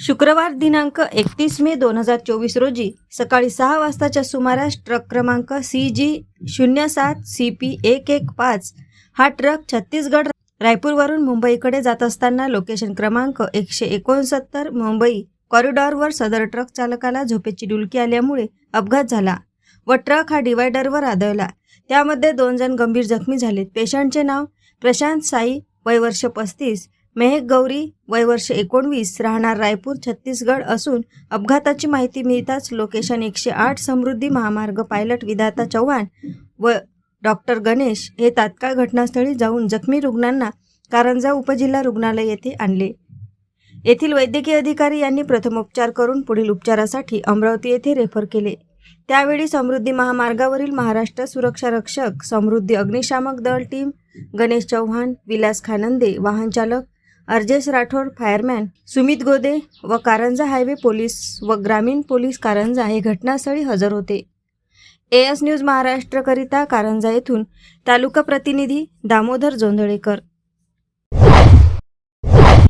शुक्रवार दिनांक एकतीस मे दोन हजार चोवीस रोजी सकाळी सहा वाजताच्या सुमारास ट्रक क्रमांक सी जी शून्य सात सी पी एक एक पाच हा ट्रक छत्तीसगड रायपूरवरून मुंबईकडे जात असताना लोकेशन क्रमांक एकशे एकोणसत्तर मुंबई कॉरिडॉरवर सदर ट्रक चालकाला झोपेची डुलकी आल्यामुळे अपघात झाला व ट्रक हा डिवायडरवर आदळला. त्यामध्ये दोन जण गंभीर जखमी झालेत. पेशंटचे नाव प्रशांत साई वय वर्ष पस्तीस मेहक गौरी वय वर्ष एकोणवीस राहणार रायपूर छत्तीसगड असून अपघाताची माहिती मिळताच लोकेशन एकशे आठ समृद्धी महामार्ग पायलट विधाता चव्हाण व डॉक्टर गणेश हे तात्काळ घटनास्थळी जाऊन जखमी रुग्णांना कारंजा उपजिल्हा रुग्णालय येथे आणले. येथील वैद्यकीय अधिकारी यांनी प्रथमोपचार करून पुढील उपचारासाठी अमरावती येथे रेफर केले. त्यावेळी समृद्धी महामार्गावरील महाराष्ट्र सुरक्षा रक्षक समृद्धी अग्निशामक दल टीम गणेश चव्हाण विलास खानंदे वाहनचालक अर्जेश राठोड फायरमॅन सुमित गोदे व कारंजा हायवे पोलीस व ग्रामीण पोलीस कारंजा हे घटनास्थळी हजर होते. एएस न्यूज महाराष्ट्रकरिता कारंजा येथून तालुका प्रतिनिधी दामोदर जोंधळेकर.